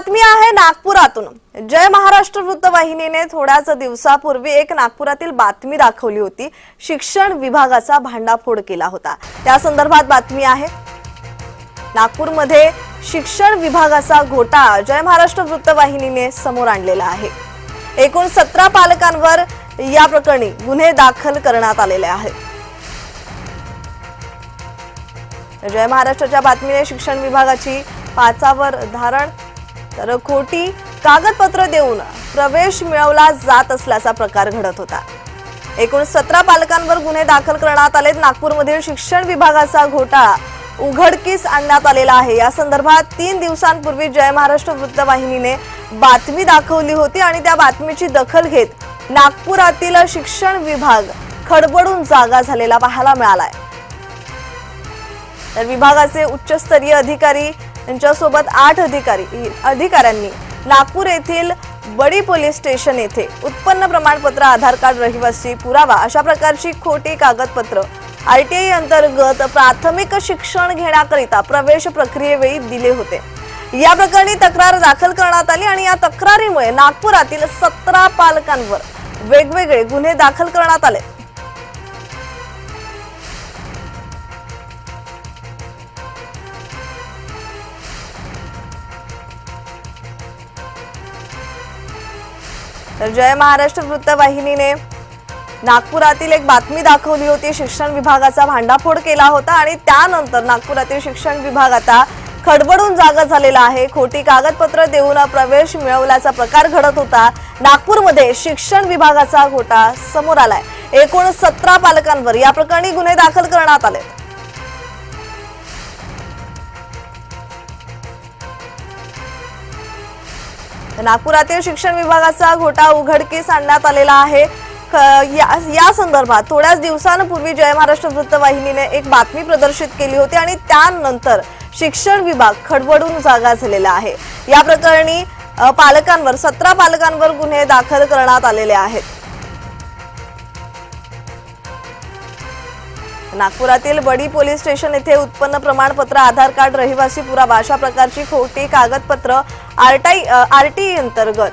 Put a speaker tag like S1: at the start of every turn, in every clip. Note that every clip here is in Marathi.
S1: बातमी आहे नागपुरातून. जय महाराष्ट्र वृत्तवाहिनीने थोड्याच दिवसापूर्वी एक नागपुरातील बातमी दाखवली होती. शिक्षण विभागाचा भांडाफोड केला होता. त्या संदर्भात बातमी आहे. नागपूरमध्ये शिक्षण विभागाचा घोटाळा जय महाराष्ट्र वृत्तवाहिनीने समोर आणलेला आहे. एकूण सतरा पालकांवर या प्रकरणी गुन्हे दाखल करण्यात आलेले आहेत. जय महाराष्ट्राच्या बातमीने शिक्षण विभागाची पाचावर धारण तर खोटी कागदपत्र देऊन प्रवेश मिळवला जात असल्याचा प्रकार घडत होता. एकूण सतरा पालकांवर गुन्हे दाखल करण्यात आलेत. नागपूरमधील शिक्षण विभागाचा घोटाळा उघडकीस आणण्यात आलेला आहे. या संदर्भात तीन दिवसांपूर्वी जय महाराष्ट्र वृत्तवाहिनीने बातमी दाखवली होती आणि त्या बातमीची दखल घेत नागपुरातील शिक्षण विभाग खडबडून जागा झालेला पाहायला मिळालाय. तर विभागाचे उच्चस्तरीय अधिकारी यांच्यासोबत आठ अधिकारी अधिकाऱ्यांनी नागपूर येथील बडी पोलीस स्टेशन येथे उत्पन्न प्रमाणपत्र आधार कार्ड रहिवासी पुरावा अशा प्रकारची खोटी कागदपत्र आय अंतर्गत प्राथमिक शिक्षण घेण्याकरिता प्रवेश प्रक्रियेवेळी दिले होते. या प्रकरणी तक्रार दाखल करण्यात आली आणि या तक्रारीमुळे नागपुरातील सतरा पालकांवर वेगवेगळे गुन्हे दाखल करण्यात आले. तर जय महाराष्ट्र वृत्तवाहिनीने नागपुरातील एक बातमी दाखवली होती शिक्षण विभागाचा भांडाफोड केला होता आणि त्यानंतर नागपुरातील शिक्षण विभाग आता खडबडून जागा झालेला आहे. खोटी कागदपत्र देऊन प्रवेश मिळवल्याचा प्रकार घडत होता. नागपूरमध्ये शिक्षण विभागाचा घोटा समोर आलाय. एकूण सतरा पालकांवर या प्रकरणी गुन्हे दाखल करण्यात आले नागपुरातील शिक्षण विभागाचा घोटा उघडकीस आणण्यात आलेला आहे. या या संदर्भात थोड्याच दिवसांपूर्वी जय महाराष्ट्र वृत्तवाहिनीने एक बातमी प्रदर्शित केली होती आणि त्यानंतर शिक्षण विभाग खडबडून जागा झालेला आहे. या प्रकरणी पालकांवर सतरा पालकांवर गुन्हे दाखल करण्यात आलेले आहेत. नागपुरातील बडी पोलीस स्टेशन येथे उत्पन्न प्रमाणपत्र आधार कार्ड रहिवासी पुरावा अशा प्रकारची खोटी कागदपत्र आरटाई आरटीई अंतर्गत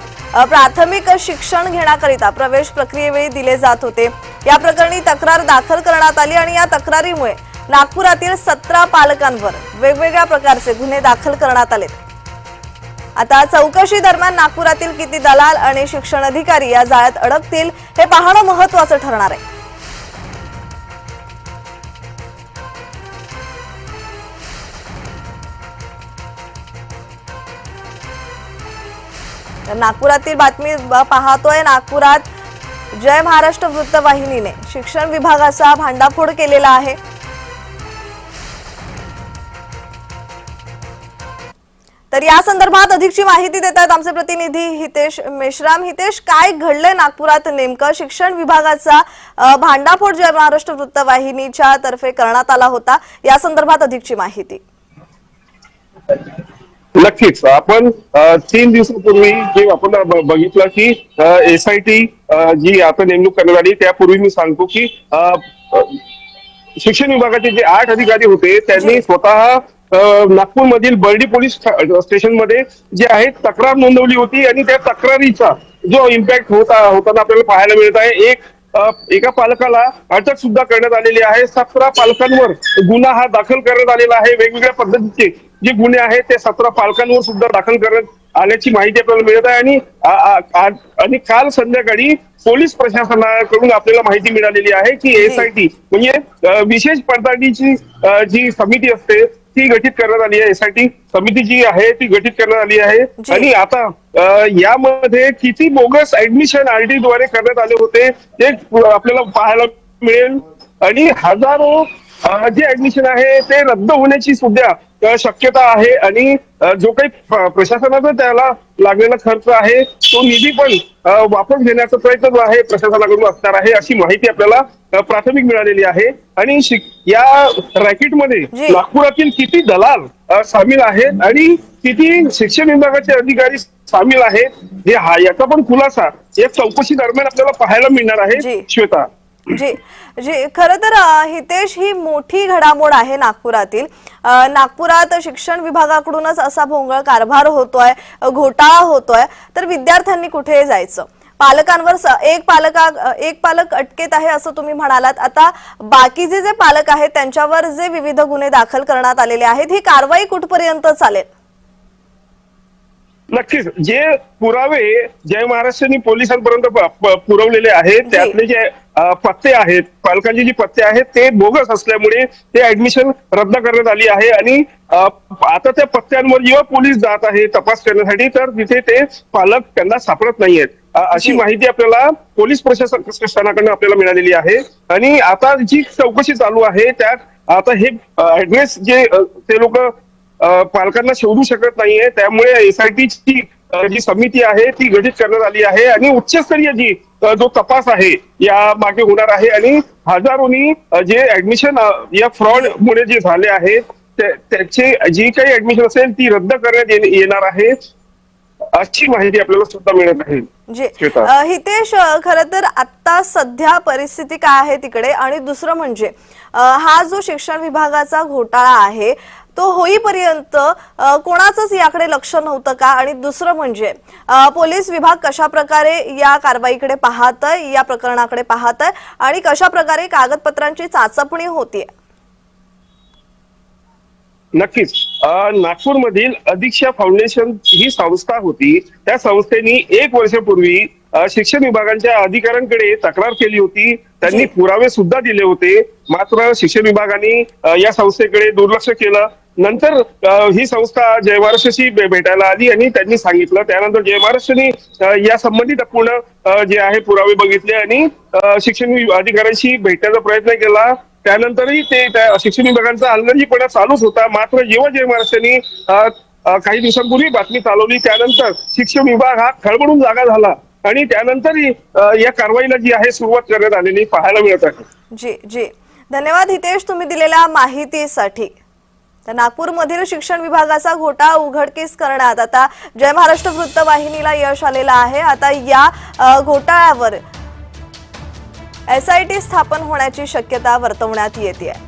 S1: प्राथमिक शिक्षण घेण्याकरिता प्रवेश प्रक्रियेवेळी दिले जात होते. या प्रकरणी तक्रार दाखल करण्यात आली आणि या तक्रारीमुळे नागपुरातील सतरा पालकांवर वेगवेगळ्या प्रकारचे गुन्हे दाखल करण्यात आले आता चौकशी दरम्यान नागपुरातील किती दलाल आणि शिक्षण अधिकारी या जाळ्यात अडकतील हे पाहणं महत्वाचं ठरणार आहे. नागपुरातील बातमी पाहतोय. नागपुरात जय महाराष्ट्र वृत्तवाहिनीने शिक्षण विभागाचा भांडाफोड केलेला आहे. तर या संदर्भात अधिकची माहिती देत आहेत आमचे प्रतिनिधी हितेश मेश्राम हितेश. काय घडलंय नागपुरात नेमकं? शिक्षण विभागाचा भांडाफोड जय महाराष्ट्र वृत्तवाहिनीच्या तर्फे करण्यात आला होता. या संदर्भात अधिकची माहिती.
S2: नक्कीच. आपण तीन दिवसापूर्वी जे आपण बघितलं की एस आय टी जी आता नेमणूक करण्यात आली त्यापूर्वी मी सांगतो की शिक्षण विभागाचे जे आठ अधिकारी होते त्यांनी स्वतः नागपूर मधील बर्डी पोलीस स्टेशनमध्ये जे आहे तक्रार नोंदवली होती आणि त्या तक्रारीचा जो इम्पॅक्ट होता होताना आपल्याला पाहायला मिळत आहे एक एका पालकाला अटक सुद्धा करण्यात आलेली आहे. सतरा पालकांवर गुन्हा हा दाखल करण्यात आलेला आहे. वेगवेगळ्या पद्धतीचे जे गुन्हे आहेत ते सतरा पालकांवर सुद्धा दाखल करण्यात आल्याची माहिती आपल्याला मिळत आहे. आणि आणि काल संध्याकाळी पोलीस प्रशासनाकडून आपल्याला माहिती मिळालेली आहे की एस आय टी म्हणजे विशेष पडताळणीची जी समिती असते ती गठीत करण्यात आली आहे. एस आय टी समिती जी आहे ती गठीत करण्यात आली आहे. आणि आता यामध्ये किती बोगस ऍडमिशन आरटी द्वारे करण्यात आले होते ते आपल्याला पाहायला मिळेल. आणि हजारो जे ऍडमिशन आहे ते रद्द होण्याची सुद्धा शक्यता आहे आणि जो काही प्रशासनाचा त्याला लागलेला खर्च आहे तो निधी पण वापस घेण्याचा प्रयत्न जो आहे प्रशासनाकडून असणार आहे अशी माहिती आपल्याला प्राथमिक मिळालेली आहे आणि या रॅकेटमध्ये. नागपुरातील किती दलाल सामील आहेत आणि किती शिक्षण विभागाचे अधिकारी सामील आहेत हे हा याचा पण खुलासा या चौकशी दरम्यान आपल्याला पाहायला मिळणार. आहे श्वेता
S1: जी जी खरं तर हितेश ही मोठी घडामोड आहे नागपुरातील. नागपुरात शिक्षण विभागाकडूनच असा भोंगळ कारभार होतोय घोटाळा होतोय. तर विद्यार्थ्यांनी कुठे जायचं? पालकांवर एक पालका एक पालक अटकेत आहे असं तुम्ही म्हणालात. आता बाकीचे जे पालक आहेत त्यांच्यावर जे विविध गुन्हे दाखल करण्यात आलेले आहेत ही कारवाई कुठपर्यंत चालेल?
S2: नक्कीच. जे पुरावे जय महाराष्ट्रांनी पोलिसांपर्यंत पुरवलेले आहेत त्यातले जे पत्ते आहेत. पालकांचे जे पत्ते आहेत ते बोगस असल्यामुळे ते ऍडमिशन रद्द करण्यात आली आहे आणि आता त्या पत्त्यांवर जेव्हा पोलीस जात आहे तपास करण्यासाठी तर तिथे ते पालक त्यांना सापडत नाहीयेत. अशी. माहिती आपल्याला पोलीस प्रशासनाकडून आपल्याला मिळालेली आहे. आणि आता जी चौकशी चालू आहे त्यात आता हे ऍड्रेस जे ते लोक पालकांना शोधू शकत नाहीये. त्यामुळे एसआयटीची जी समिती आहे ती गठीत करण्यात आली आहे आणि उच्चस्तरीय जी जो तपास आहे या मागे होणार आहे आणि हजारोनी जे ऍडमिशन या फ्रॉड मुळे जे झाले आहे त्या- त्याची जी काही ऍडमिशन असेल ती रद्द करण्यात येणार आहे. अशी माहिती आपल्याला सुद्धा मिळत आहे.
S1: जी
S2: श्वेता.
S1: अ, हितेश खर तर आता सध्या परिस्थिती काय आहे तिकडे? आणि दुसरं म्हणजे हा जो शिक्षण विभागाचा घोटाळा आहे तो होईपर्यंत कोणाचंच याकडे लक्ष नव्हतं का? आणि दुसरं म्हणजे पोलीस विभाग कशा प्रकारे या कारवाईकडे पाहतय या प्रकरणाकडे पाहतय आणि कशा प्रकारे कागदपत्रांची चाचपणी होतीये?
S2: नक्कीच. नागपूरमधील अधीक्षा फाउंडेशन ही संस्था होती. त्या संस्थेने एक वर्षापूर्वी शिक्षण विभागाच्या अधिकाऱ्यांकडे तक्रार केली होती. त्यांनी. पुरावे सुद्धा दिले होते. मात्र शिक्षण विभागाने या संस्थेकडे दुर्लक्ष केलं. नंतर ही संस्था जय महाराष्ट्राशी भेटायला आली आणि त्यांनी सांगितलं. त्यानंतर जय महाराष्ट्राने या संबंधित पूर्ण जे आहे पुरावे बघितले आणि शिक्षण अधिकाऱ्यांशी भेटण्याचा प्रयत्न केला. त्यानंतरही ते त्या शिक्षण विभागांचा हलगर्जीपणा चालूच होता. मात्र जेव्हा जय महाराष्ट्रांनी काही दिवसांपूर्वी बातमी चालवली त्यानंतर शिक्षण विभाग हा खळबळून जागा झाला आणि त्यानंतरही या कारवाईला जी आहे सुरुवात करण्यात आलेली पाहायला मिळत आहे.
S1: जी जी. धन्यवाद हितेश तुम्ही दिलेल्या माहितीसाठी. तर नागपूरमधील शिक्षण विभागाचा घोटाळा उघडकीस करण्यात आता जय महाराष्ट्र वृत्तवाहिनीला यश आलेलं आहे. आता या घोटाळ्यावर एसआयटी स्थापन होण्याची शक्यता वर्तवण्यात येते आहे